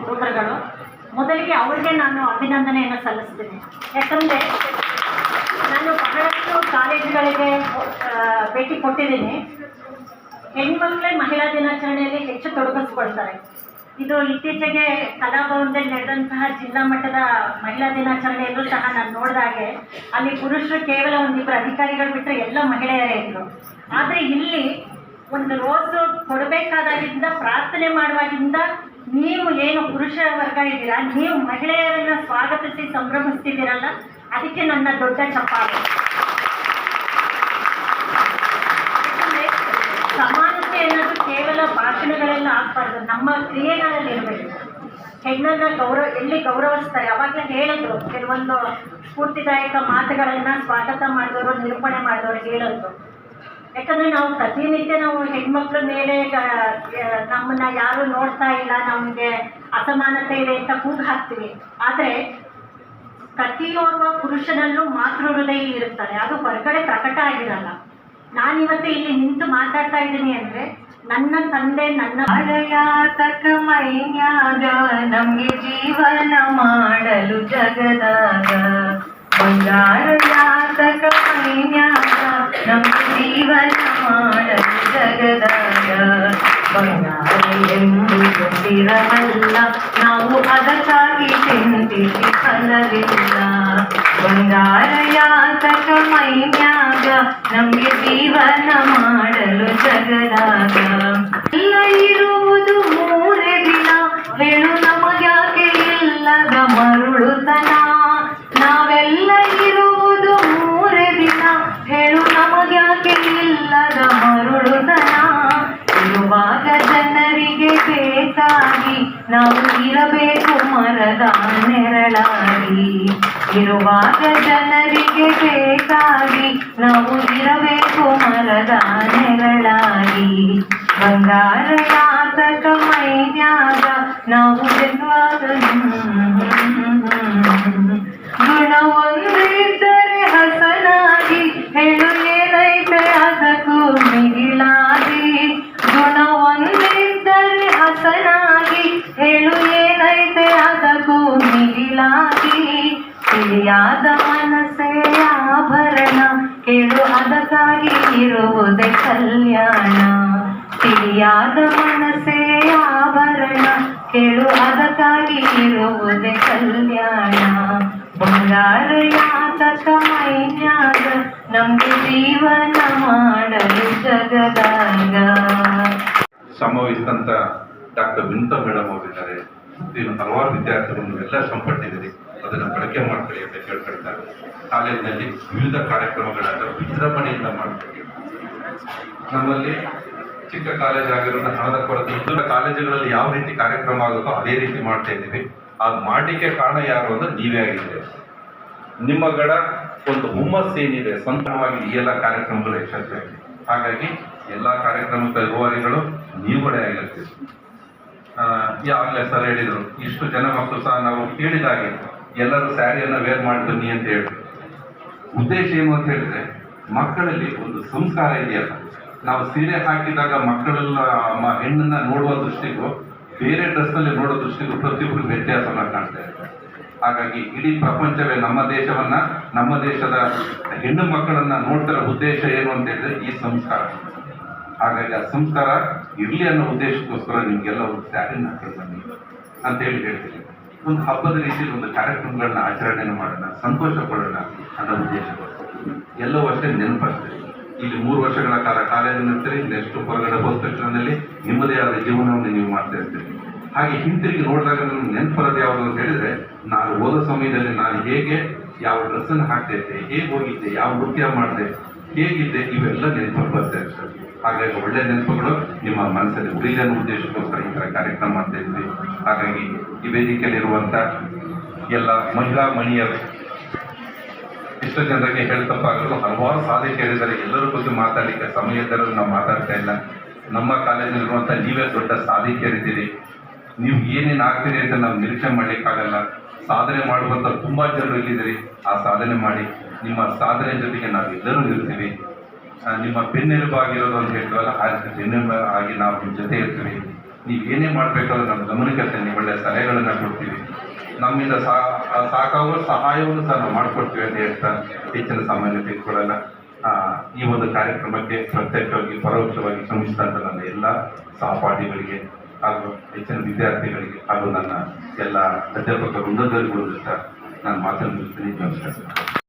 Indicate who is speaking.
Speaker 1: ಹುಡುಗರುಗಳು ಮೊದಲಿಗೆ ಅವರಿಗೆ ನಾನು ಅಭಿನಂದನೆಯನ್ನು ಸಲ್ಲಿಸ್ತೀನಿ. ಯಾಕಂದರೆ ನಾನು ಬಹಳಷ್ಟು ಕಾಲೇಜುಗಳಿಗೆ ಭೇಟಿ ಕೊಟ್ಟಿದ್ದೀನಿ. ಹೆಣ್ಮಕ್ಳೇ ಮಹಿಳಾ ದಿನಾಚರಣೆಯಲ್ಲಿ ಹೆಚ್ಚು ತೊಡಗಿಸ್ಕೊಳ್ತಾರೆ. ಇದು ಇತ್ತೀಚೆಗೆ ಕಲಾಭವನದಲ್ಲಿ ನಡೆದಂತಹ ಜಿಲ್ಲಾ ಮಟ್ಟದ ಮಹಿಳಾ ದಿನಾಚರಣೆಯಲ್ಲೂ ಸಹ ನಾನು ನೋಡಿದಾಗೆ ಅಲ್ಲಿ ಪುರುಷರು ಕೇವಲ ಒಂದಿಬ್ಬರು ಅಧಿಕಾರಿಗಳು ಬಿಟ್ಟರೆ ಎಲ್ಲ ಮಹಿಳೆಯರೇ ಇದ್ರು. ಆದರೆ ಇಲ್ಲಿ ಒಂದು ರೋಸು ಕೊಡಬೇಕಾದಾಗಿಂದ ಪ್ರಾರ್ಥನೆ ಮಾಡುವಾಗಿಂದ ನೀವು ಏನು ಪುರುಷ ವರ್ಗ ಇದ್ದೀರಾ? ನೀವು ಮಹಿಳೆಯರನ್ನ ಸ್ವಾಗತಿಸಿ ಸಂಭ್ರಮಿಸ್ತಿದ್ದೀರಲ್ಲ? ಅದಕ್ಕೆ ನನ್ನ ದೊಡ್ಡ ಚಪ್ಪಾಳೆ. ಸಮಾನತೆ ಅನ್ನೋದು ಕೇವಲ ಭಾಷಣಗಳೆಲ್ಲ ಆಗ್ಬಾರ್ದು. ನಮ್ಮ ಕ್ರಿಯೆಗಳಲ್ಲಿ ಇರಬೇಕು ಹೆಣ್ಣನ್ನ ಗೌರವ, ಎಲ್ಲಿ ಗೌರವಿಸ್ತಾರೆ? ಅವಾಗಲೇ ಹೇಳಿದ್ರು. ಕೆಲವೊಂದು ಸ್ಫೂರ್ತಿದಾಯಕ ಮಾತುಗಳನ್ನ ಸ್ವಾಗತ ಮಾಡಿದವರು, ನಿರೂಪಣೆ ಮಾಡಿದವರು ಹೇಳಿದ್ರು ಯಾಕಂದ್ರೆ ನಾವು ಪ್ರತಿನಿತ್ಯ ನಾವು ಹೆಣ್ಮಕ್ಳ ಮೇಲೆ ನಮ್ಮನ್ನ ಯಾರು ನೋಡ್ತಾ ಇಲ್ಲ, ನಮಗೆ ಅಸಮಾನತೆ ಇದೆ ಅಂತ ಕೂಗು ಹಾಕ್ತೀವಿ. ಆದರೆ ಪ್ರತಿಯೋರ್ವ ಪುರುಷನಲ್ಲೂ ಮಾತೃ ಹೃದಯ ಇರುತ್ತಾರೆ ಅದು ಹೊರಗಡೆ ಪ್ರಕಟ ಆಗಿರಲ್ಲ. ನಾನಿವತ್ತು ಇಲ್ಲಿ ನಿಂತು ಮಾತಾಡ್ತಾ ಇದ್ದೀನಿ ಅಂದ್ರೆ, ನನ್ನ ತಂದೆ, ನನ್ನ
Speaker 2: ಅರಯಾತಕ ಮೈನ್ಯಾಗ ನಮ್ಗೆ ಜೀವನ ಮಾಡಲು ಜಗದಾಗ. ಬಂಗಾರ ಯಾತಕ ಮೈನ್ಯಾಗ ನಮ್ಗೆ ಜೀವನ ಮಾಡಲು ಜಗದಾಗ ಬಂಗಾರ ಎಂಬುದು ಸ್ಥಿರವಲ್ಲ ನಾವು ಅದಕ್ಕಾಗಿ ಚಿಂತಿಸಿ ಫಲವಿಲ್ಲ ಬಂಗಾರ ಯಾತಕ ಮೈನ್ಯಾಗ ನಮ್ಗೆ ಜೀವನ ಮಾಡಲು ಜಗದಾಗ ಮರದ ನೆರಳಾಗಿ ಇರುವಾಗ ಜನರಿಗೆ ಬೇಕಾಗಿ ನಾವು ಇರಬೇಕು ಮರದ ನೆರಳಾಗಿ ಬಂಗಾರ ಯಾತಕ ಮೈನ್ಯಾಗ ನಾವು ಆಭರಣ ಕೇಳು ಅದಕ್ಕಾಗಿ ಇರುವುದೇ ಕಲ್ಯಾಣ. ತಿಳಿಯಾದ ಮನಸ್ಸೇ ಆಭರಣ, ಕೇಳು ಅದಕ್ಕಾಗಿ ಇರುವುದೇ ಕಲ್ಯಾಣ. ಬಂಗಾರ ಯಾತಕ ಮೈನ್ಯಾಗ ನಮ್ಗೆ ಜೀವನ ಮಾಡಲು ಜಗದಾಗ.
Speaker 3: ಸಂಭವಿಸಿದಂತ ಡಾಕ್ಟರ್ ಬಿಂತ ಮೇಡಮ್ ಅವರಿದ್ದಾರೆ. ಹಲವಾರು ವಿದ್ಯಾರ್ಥಿಗಳನ್ನು ಎಲ್ಲ ಸಂಪಟ್ಟಿದ್ದೀರಿ. ಅದನ್ನು ಬಳಕೆ ಮಾಡ್ಕೊಳ್ಳಿ ಅಂತ ಕೇಳ್ಕೊಳ್ತಾರೆ ಕಾಲೇಜಿನಲ್ಲಿ ವಿವಿಧ ಕಾರ್ಯಕ್ರಮಗಳಾದ ವಿಜೃಂಭಣೆಯಿಂದ ಮಾಡ್ಕೊಳ್ಳಿ. ನಮ್ಮಲ್ಲಿ ಚಿಕ್ಕ ಕಾಲೇಜ್ ಆಗಿರೋದ್ರಿಂದ ಹಣದ ಕೊರತೆ ಇತರ ಕಾಲೇಜುಗಳಲ್ಲಿ ಯಾವ ರೀತಿ ಕಾರ್ಯಕ್ರಮ ಆಗುತ್ತೋ ಅದೇ ರೀತಿ ಮಾಡ್ತಾ ಇದ್ದೀವಿ. ಅದು ಮಾಡಲಿಕ್ಕೆ ಕಾರಣ ಯಾರು ಅಂದ್ರೆ ನೀವೇ ನಿಮ್ಮ ಗಡ ಒಂದು ಹುಮ್ಮಸ್ ಏನಿದೆ ಸ್ವಂತವಾಗಿ ಈ ಎಲ್ಲ ಕಾರ್ಯಕ್ರಮಗಳು ಯಶಸ್ವಿಯಾಗಿದೆ. ಹಾಗಾಗಿ ಎಲ್ಲ ಕಾರ್ಯಕ್ರಮದ ರೂವಾರಿಗಳು ನೀವುಗಳೇ ಆಗಿರ್ತೀವಿ ಯಾವಾಗಲೇ ಸರ್ ಹೇಳಿದರು, ಇಷ್ಟು ಜನ ಮಕ್ಕಳು ಸಹ ನಾವು ಕೇಳಿದಾಗೆ. ಎಲ್ಲರೂ ಸ್ಯಾರಿಯನ್ನು ವೇರ್ ಮಾಡಿ ಬನ್ನಿ ಅಂತ ಹೇಳಿದ್ರು. ಉದ್ದೇಶ ಏನು ಅಂತ ಹೇಳಿದ್ರೆ, ಮಕ್ಕಳಲ್ಲಿ ಒಂದು ಸಂಸ್ಕಾರ ಇದೆಯಲ್ಲ. ನಾವು ಸೀರೆ ಹಾಕಿದಾಗ ಮಕ್ಕಳೆಲ್ಲ ಹೆಣ್ಣನ್ನ ನೋಡುವ ದೃಷ್ಟಿಗೂ, ಬೇರೆ ಡ್ರೆಸ್ನಲ್ಲಿ ನೋಡೋ ದೃಷ್ಟಿಗೂ ಪ್ರತಿಯೊಬ್ಬರು ವ್ಯತ್ಯಾಸವನ್ನು ಕಾಣ್ತಾ ಇರ್ತಾರೆ ಹಾಗಾಗಿ ಇಡೀ ಪ್ರಪಂಚವೇ ನಮ್ಮ ದೇಶವನ್ನ, ನಮ್ಮ ದೇಶದ ಹೆಣ್ಣು ಮಕ್ಕಳನ್ನ ನೋಡ್ತಿರೋ ಉದ್ದೇಶ ಏನು ಅಂತ ಹೇಳಿದ್ರೆ ಈ ಸಂಸ್ಕಾರ. ಹಾಗಾಗಿ ಆ ಸಂಸ್ಕಾರ ಇರಲಿ ಅನ್ನೋ ಉದ್ದೇಶಕ್ಕೋಸ್ಕರ ನಿಮ್ಗೆಲ್ಲ ಒಂದು ಸ್ಯಾರಿನ ಹಾಕಿ ಬನ್ನಿ ಅಂತ ಹೇಳಿ ಹೇಳ್ತೀನಿ. ಒಂದು ಹಬ್ಬದ ರೀತಿಯಲ್ಲಿ ಒಂದು ಕಾರ್ಯಕ್ರಮಗಳನ್ನ ಆಚರಣೆಯನ್ನು ಮಾಡೋಣ, ಸಂತೋಷ ಪಡೋಣ ಅನ್ನೋ ಉದ್ದೇಶ ಎಲ್ಲವೂ ಅಷ್ಟೇ ನೆನಪಾಗ್ತದೆ ಇಲ್ಲಿ ಮೂರು ವರ್ಷಗಳ ಕಾಲ ಕಾಲೇಜು ಇರ್ತೀರಿ, ನೆಕ್ಸ್ಟ್ ಹೊರಗಡೆ ಹೋದ ತಕ್ಷಣದಲ್ಲಿ ನಿಮ್ಮದೇ ಆದ ಜೀವನವನ್ನು ನೀವು ಮಾಡ್ತಾ ಇರ್ತೀರಿ. ಹಾಗೆ ಹಿಂತಿರುಗಿ ನೋಡಿದಾಗ ನನಗೆ ನೆನಪರೋದು ಯಾವುದು ಅಂತ ಹೇಳಿದ್ರೆ, ನಾನು ಓದೋ ಸಮಯದಲ್ಲಿ ನಾನು ಹೇಗೆ ಯಾವ ಡ್ರೆಸ್ಸನ್ನು ಹಾಕ್ತಾ ಇದ್ದೆ, ಹೇಗೆ ಹೋಗಿದ್ದೆ, ಯಾವ ನೃತ್ಯ ಮಾಡಿದೆ, ಹೇಗಿದ್ದೆ, ಇವೆಲ್ಲ ನೆನಪು ಬರ್ತಾ ಇರ್ತದೆ. ಹಾಗಾಗಿ ಒಳ್ಳೆ ನೆನಪುಗಳು ನಿಮ್ಮ ಮನಸ್ಸಲ್ಲಿ ಉಳಿದ ಉದ್ದೇಶಕ್ಕೋಸ್ಕರ ಈ ಥರ ಕಾರ್ಯಕ್ರಮ ಮಾಡ್ತಾ ಇದ್ವಿ ಹಾಗಾಗಿ ಈ ವೇದಿಕೆಯಲ್ಲಿರುವಂಥ ಎಲ್ಲ ಮಹಿಳಾ ಮಣಿಯರು ಇಷ್ಟು ಜನರಿಗೆ ಹೇಳ್ತಪ್ಪಾಗಲು ಹಲವಾರು ಸಾಧಕಿಯರಿದ್ದಾರೆ ಎಲ್ಲರ ಬಗ್ಗೆ ಮಾತಾಡಲಿಕ್ಕೆ ಸಮಯ ಇದ್ದರೂ ನಾವು ಮಾತಾಡ್ತಾ ಇಲ್ಲ. ನಮ್ಮ ಕಾಲೇಜಲ್ಲಿರುವಂಥ ನೀವೇ ದೊಡ್ಡ ಸಾಧಕಿಯರಿದ್ದೀರಿ ನೀವು ಏನೇನು ಆಗ್ತೀರಿ ಅಂತ ನಾವು ನಿರೀಕ್ಷೆ ಮಾಡಲಿಕ್ಕಾಗಲ್ಲ. ಸಾಧನೆ ಮಾಡುವಂಥ ತುಂಬ ಜನರು ಇಲ್ಲಿದ್ದೀರಿ. ಆ ಸಾಧನೆ ಮಾಡಿ ನಿಮ್ಮ ಸಾಧನೆ ಜೊತೆಗೆ ನಾವೆಲ್ಲರೂ ಇರ್ತೀವಿ ಆ, ನಿಮ್ಮ ಬೆನ್ನೆಲುಬಾಗಿರೋದು ಅಂತ ಹೇಳ್ತೀವಲ್ಲ, ಆ ರೀತಿ ಬೆನ್ನೆಲುಬು ಆಗಿ ನಾವು ನಿಮ್ಮ ಜೊತೆ ಇರ್ತೀವಿ. ನೀವು ಏನೇ ಮಾಡಬೇಕಾದ್ರೂ ನಮ್ಮ ಗಮನಕ್ಕೆ ತನ್ನಿ ಒಳ್ಳೆಯ ಸಲಹೆಗಳನ್ನು ಕೊಡ್ತೀವಿ. ನಮ್ಮಿಂದ ಸಾ ಸಾಕಾಗುವ ಸಹಾಯವನ್ನು ಸಹ ನಾವು ಮಾಡಿಕೊಡ್ತೀವಿ ಅಂತ ಹೇಳ್ತಾ ಹೆಚ್ಚಿನ ಸಾಮಾನ್ಯ ತೆಗೆದುಕೊಳ್ಳಲ್ಲ ಈ ಒಂದು ಕಾರ್ಯಕ್ರಮಕ್ಕೆ ಪ್ರತ್ಯಕ್ಷವಾಗಿ ಪರೋಕ್ಷವಾಗಿ ಶ್ರಮಿಸಿದಂಥ ನನ್ನ ಎಲ್ಲ ಸಹಪಾಠಿಗಳಿಗೆ ಹಾಗೂ ಹೆಚ್ಚಿನ ವಿದ್ಯಾರ್ಥಿಗಳಿಗೆ ಹಾಗೂ ನನ್ನ ಎಲ್ಲ ಅಧ್ಯಾಪಕ ವೃಂದದವರಿಗೂ ಸಹ ನಾನು ಮಾತನ್ನು ನಮಸ್ಕಾರ.